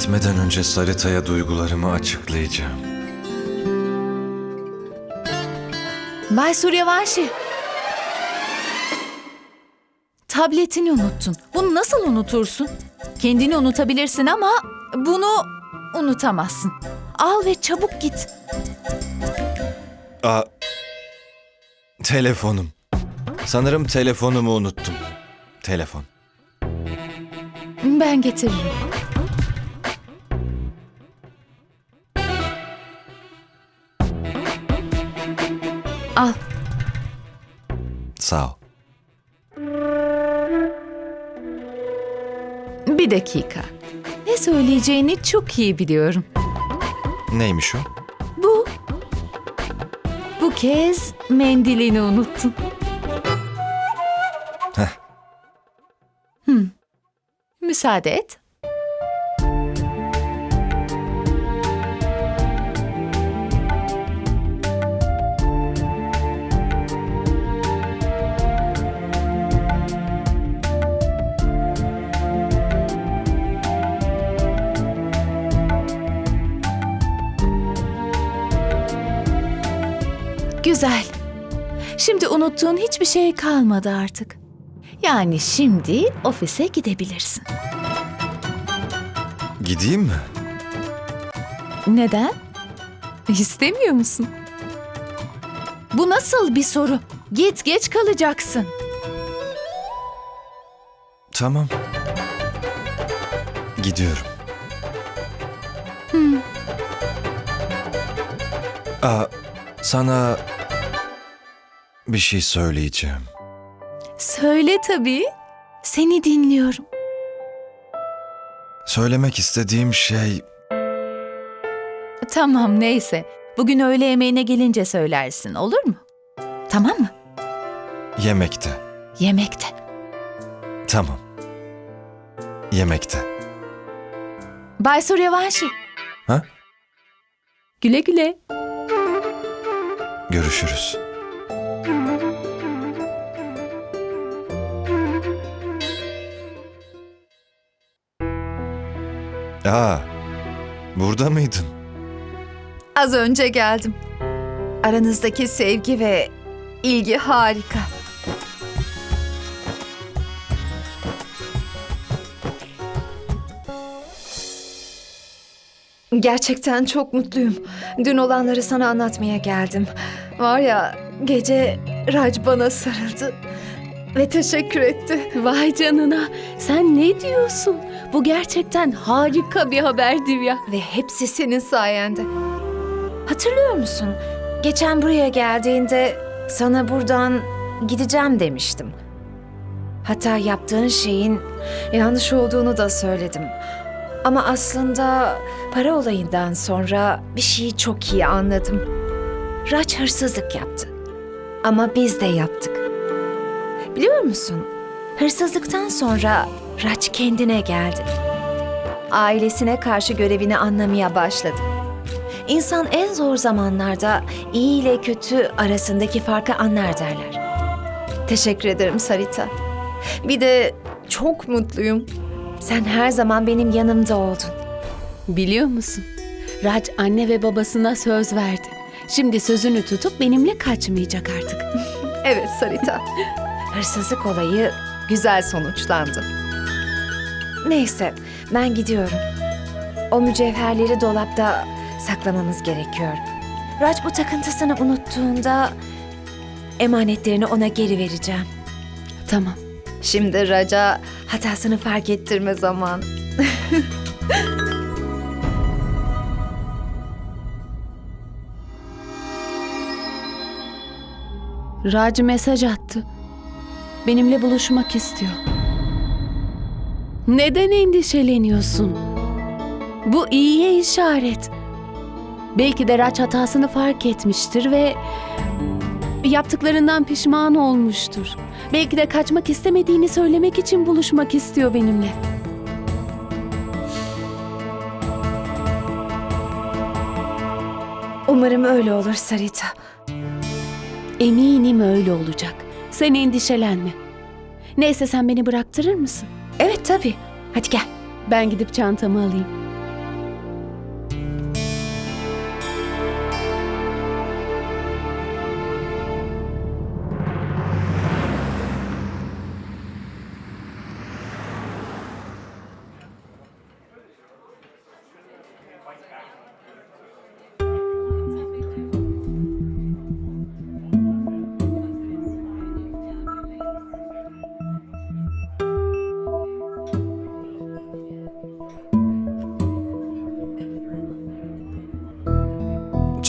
Gitmeden önce Sarita'ya duygularımı açıklayacağım. Bay Suryavanşi. Tabletini unuttun. Bunu nasıl unutursun? Kendini unutabilirsin ama bunu unutamazsın. Al ve çabuk git. Aa, telefonum. Sanırım telefonumu unuttum. Telefon. Ben getiririm. Al. Sağ ol. Bir dakika. Ne söyleyeceğini çok iyi biliyorum. Neymiş o? Bu. Bu kez mendilini unuttun. Heh. Hmm. Müsaade et. Güzel. Şimdi unuttuğun hiçbir şey kalmadı artık. Yani şimdi ofise gidebilirsin. Gideyim mi? Neden? İstemiyor musun? Bu nasıl bir soru? Git geç kalacaksın. Tamam. Gidiyorum. Aa, sana bir şey söyleyeceğim. Söyle tabii. Seni dinliyorum. Söylemek istediğim şey Tamam neyse. Bugün öğle yemeğine gelince söylersin olur mu? Tamam mı? yemekte. Yemekte. Tamam. Yemekte. Bay Suryavanşi. Ha? Güle güle. Görüşürüz. Aa, burada mıydın? Az önce geldim. Aranızdaki sevgi ve ilgi harika. Gerçekten çok mutluyum. Dün olanları sana anlatmaya geldim. Var ya gece Raj bana sarıldı ve teşekkür etti. Vay canına sen ne diyorsun? Bu gerçekten harika bir haber Divya. Ve hepsi senin sayende. Hatırlıyor musun? Geçen buraya geldiğinde sana buradan gideceğim demiştim. Hatta yaptığın şeyin yanlış olduğunu da söyledim. Ama aslında para olayından sonra bir şeyi çok iyi anladım. Raç hırsızlık yaptı. Ama biz de yaptık. Biliyor musun? Hırsızlıktan sonra Raç kendine geldi. Ailesine karşı görevini anlamaya başladı. İnsan en zor zamanlarda iyi ile kötü arasındaki farkı anlar derler. Teşekkür ederim Sarita. Bir de çok mutluyum. Sen her zaman benim yanımda oldun. Biliyor musun? Raj anne ve babasına söz verdi. Şimdi sözünü tutup benimle kaçmayacak artık. Evet Sarita. Hırsızlık olayı güzel sonuçlandı. Neyse ben gidiyorum. O mücevherleri dolapta saklamamız gerekiyor. Raj bu takıntısını unuttuğunda emanetlerini ona geri vereceğim. Tamam. Şimdi Raca hatasını fark ettirme zaman. Raj mesaj attı. Benimle buluşmak istiyor. Neden endişeleniyorsun? Bu iyiye işaret. Belki de Raj hatasını fark etmiştir ve yaptıklarından pişman olmuştur. Belki de kaçmak istemediğini söylemek için buluşmak istiyor benimle. Umarım öyle olur Sarita. Eminim öyle olacak. Sen endişelenme. Neyse sen beni bıraktırır mısın? Evet tabii. Hadi gel. Ben gidip çantamı alayım.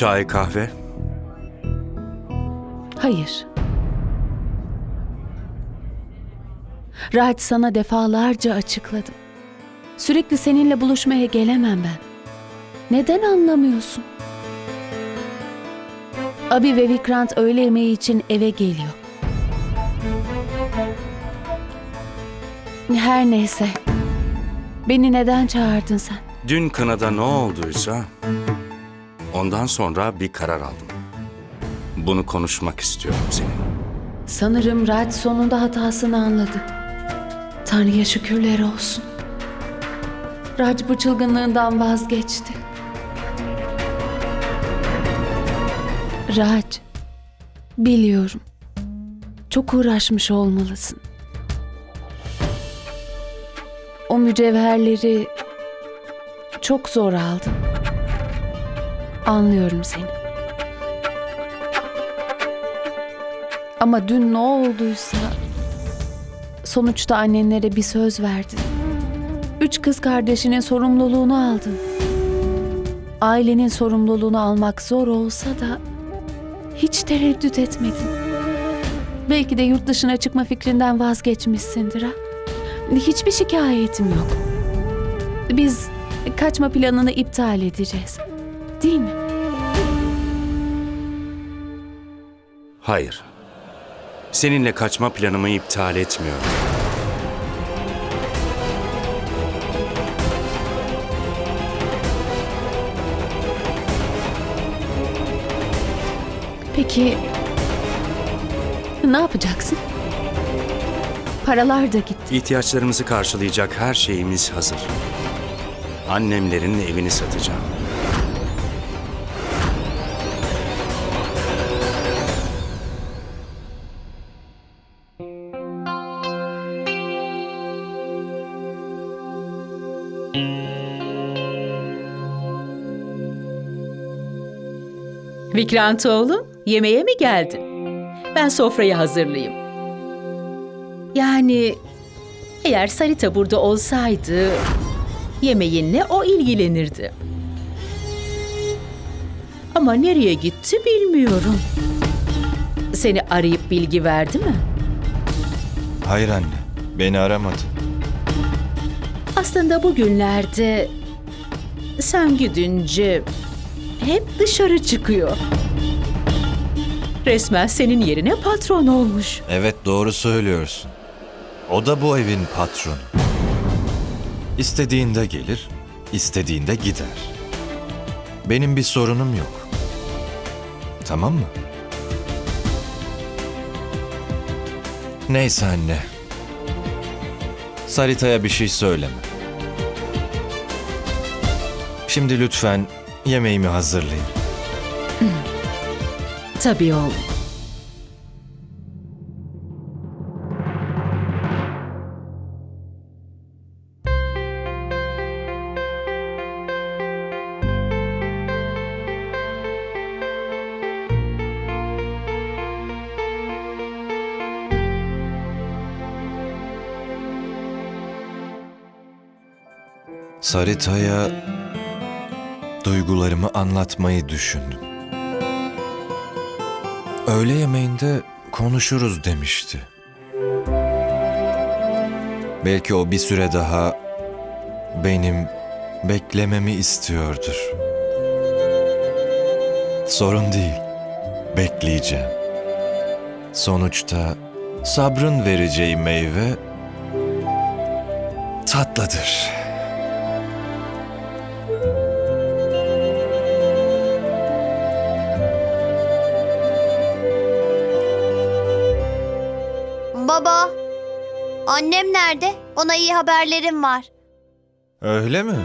Çay, kahve. Hayır. Raj sana defalarca açıkladım. Sürekli seninle buluşmaya gelemem ben. Neden anlamıyorsun? Abi ve Vikrant öğle yemeği için eve geliyor. Her neyse. Beni neden çağırdın sen? Dün kınada ne olduysa ondan sonra bir karar aldım. Bunu konuşmak istiyorum seninle. Sanırım Raj sonunda hatasını anladı. Tanrı'ya şükürler olsun. Raj bu çılgınlığından vazgeçti. Raj, biliyorum. Çok uğraşmış olmalısın. O mücevherleri çok zor aldın. Anlıyorum seni. Ama dün ne olduysa sonuçta annenlere bir söz verdin. Üç kız kardeşinin sorumluluğunu aldın. Ailenin sorumluluğunu almak zor olsa da hiç tereddüt etmedin. Belki de yurt dışına çıkma fikrinden vazgeçmişsindir ha. Hiçbir şikayetim yok. Biz kaçma planını iptal edeceğiz. Değil mi? Hayır. Seninle kaçma planımı iptal etmiyorum. Peki ne yapacaksın? Paralar da gitti. İhtiyaçlarımızı karşılayacak her şeyimiz hazır. Annemlerin evini satacağım. Vikrant oğlum, yemeğe mi geldin? Ben sofrayı hazırlayayım. Yani eğer Sarita burada olsaydı yemeğinle o ilgilenirdi. Ama nereye gitti bilmiyorum. Seni arayıp bilgi verdi mi? Hayır anne. Beni aramadı. Aslında bugünlerde sen gidince hep dışarı çıkıyor. Resmen senin yerine patron olmuş. Evet doğru söylüyorsun. O da bu evin patronu. İstediğinde gelir, istediğinde gider. Benim bir sorunum yok. Tamam mı? Neyse anne. Sarita'ya bir şey söyleme. Şimdi lütfen yemeğimi hazırlayın. Tabii oğlum. Sarita'ya duygularımı anlatmayı düşündüm. Öğle yemeğinde konuşuruz demişti. Belki o bir süre daha benim beklememi istiyordur. Sorun değil. Bekleyeceğim. Sonuçta sabrın vereceği meyve tatlıdır. Baba, annem nerede? Ona iyi haberlerim var. Öyle mi?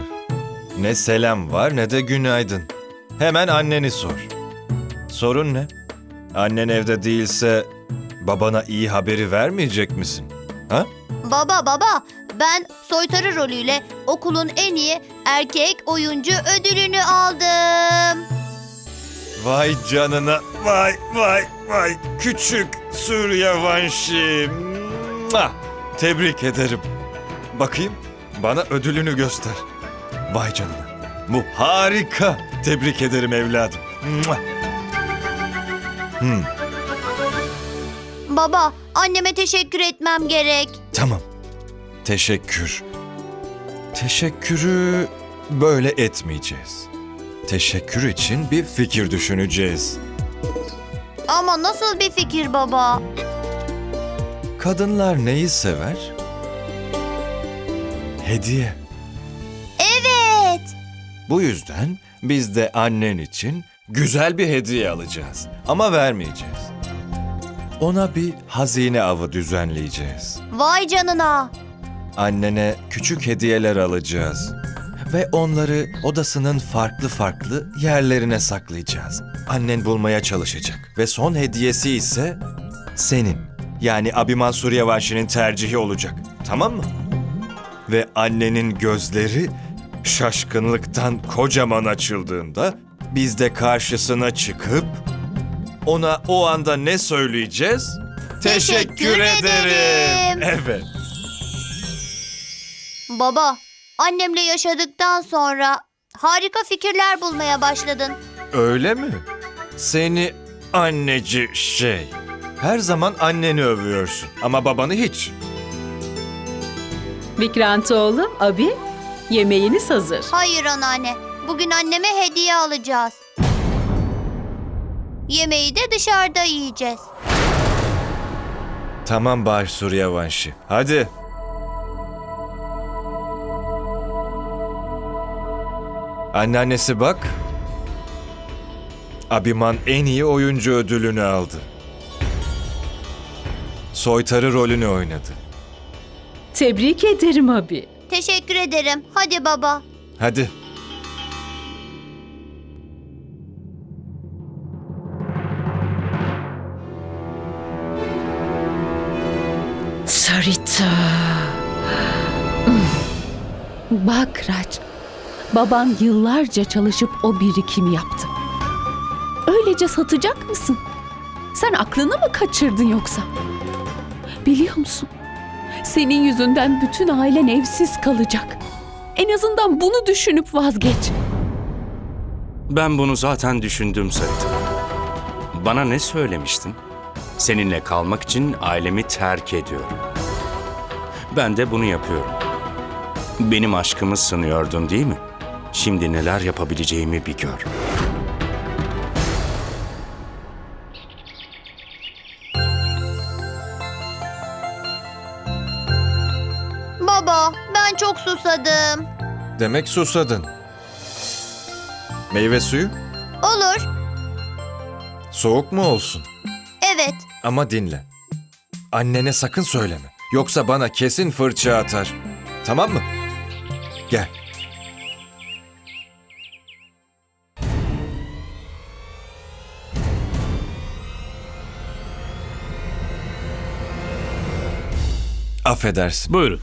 Ne selam var ne de günaydın. Hemen anneni sor. Sorun ne? Annen evde değilse babana iyi haberi vermeyecek misin? Ha? Baba baba, ben soytarı rolüyle okulun en iyi erkek oyuncu ödülünü aldım. Vay canına, vay vay vay küçük Suryavanşi. Mwah! Tebrik ederim. Bakayım, bana ödülünü göster. Vay canına, bu harika. Tebrik ederim evladım. Mua. Hmm, Baba, anneme teşekkür etmem gerek. tamam. Teşekkür. Teşekkürü böyle etmeyeceğiz. Teşekkür için bir fikir düşüneceğiz. Ama nasıl bir fikir baba? Kadınlar neyi sever? Hediye. Evet. Bu yüzden biz de annen için güzel bir hediye alacağız. Ama vermeyeceğiz. Ona bir hazine avı düzenleyeceğiz. Vay canına. Annene küçük hediyeler alacağız. Ve onları odasının farklı farklı yerlerine saklayacağız. Annen bulmaya çalışacak. Ve son hediyesi ise senin. Yani Abiman Suryavashi'nin tercihi olacak. Tamam mı? Ve annenin gözleri şaşkınlıktan kocaman açıldığında biz de karşısına çıkıp ona o anda ne söyleyeceğiz? Teşekkür ederim. Evet. Baba, annemle yaşadıktan sonra harika fikirler bulmaya başladın. Öyle mi? Seni anneci şey. Her zaman anneni övüyorsun ama babanı hiç. Vikrant oğlum, abi yemeğiniz hazır. Hayır anneanne, bugün anneme hediye alacağız. Yemeği de dışarıda yiyeceğiz. Tamam Baş Suryavanşi. Hadi. Anneannesi bak. Abiman en iyi oyuncu ödülünü aldı. Soytarı rolünü oynadı. Tebrik ederim abi. Teşekkür ederim. Hadi baba. Hadi. Sarita. Bak Raç, baban yıllarca çalışıp o birikimi yaptı. Öylece satacak mısın? Sen aklını mı kaçırdın yoksa? Biliyor musun? Senin yüzünden bütün ailen evsiz kalacak. En azından bunu düşünüp vazgeç. Ben bunu zaten düşündüm Sarita. Bana ne söylemiştin? Seninle kalmak için ailemi terk ediyorum. Ben de bunu yapıyorum. Benim aşkımı sınıyordun değil mi? Şimdi neler yapabileceğimi bir gör. Baba, ben çok susadım. Demek susadın. Meyve suyu? Olur. Soğuk mu olsun? Evet. Ama dinle. Annene sakın söyleme. Yoksa bana kesin fırça atar. Tamam mı? Gel. Affedersin. Buyurun.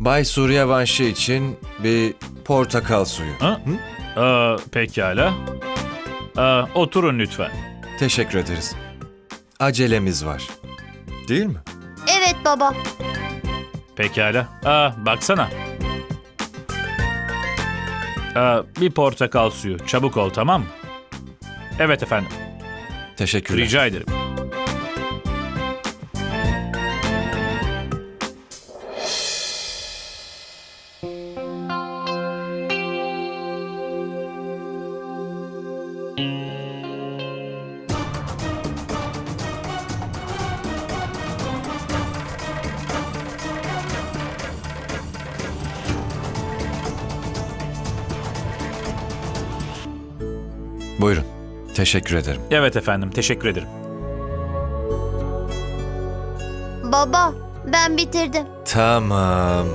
Bay Suryavanşi için bir portakal suyu. Ha? Aa, pekala. Aa, oturun lütfen. Teşekkür ederiz. Acelemiz var. Değil mi? Evet baba. Pekala. Aa, baksana. Aa, bir portakal suyu. Çabuk ol tamam mı? Evet efendim. Teşekkürler. Rica ederim. Teşekkür ederim. Evet efendim. Teşekkür ederim. Baba, ben bitirdim. Tamam.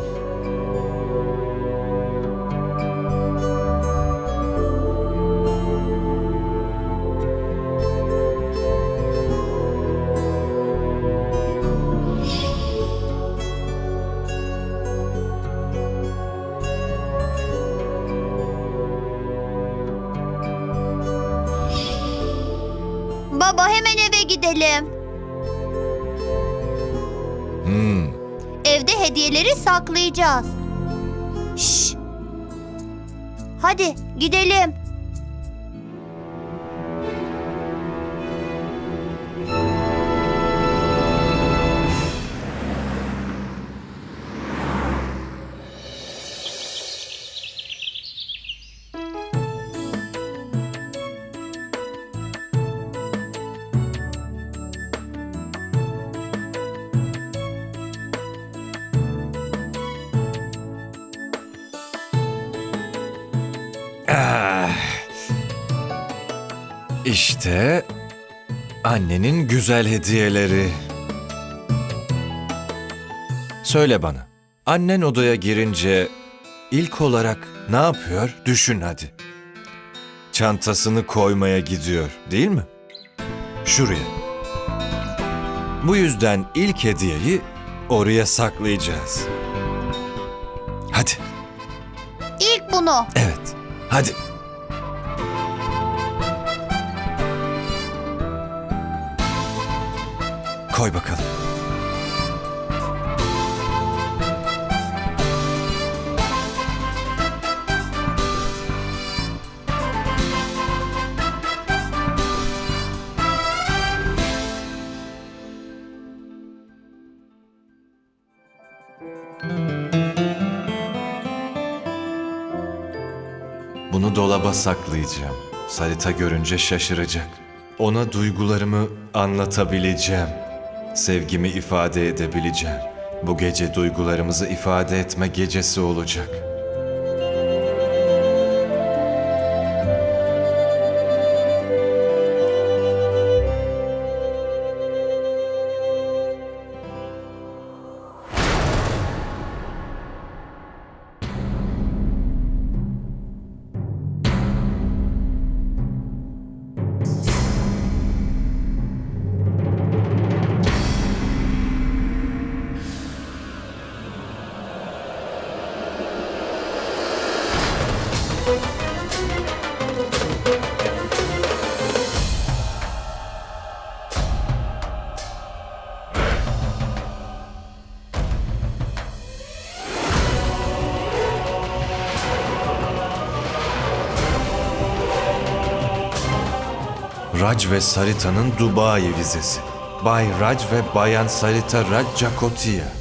Baba hemen eve gidelim. Hmm. Evde hediyeleri saklayacağız. Şş. Hadi gidelim. İşte annenin güzel hediyeleri. Söyle bana. Annen odaya girince ilk olarak ne yapıyor? Düşün hadi. Çantasını koymaya gidiyor, değil mi? Şuraya. Bu yüzden ilk hediyeyi oraya saklayacağız. Hadi. İlk bunu. Evet. Hadi. Koy bakalım. Bunu dolaba saklayacağım. Sarita görünce şaşıracak. Ona duygularımı anlatabileceğim. Sevgimi ifade edebileceğim. Bu gece duygularımızı ifade etme gecesi olacak. Raj ve Sarita'nın Dubai vizesi. Bay Raj ve Bayan Sarita Raj Jacotia.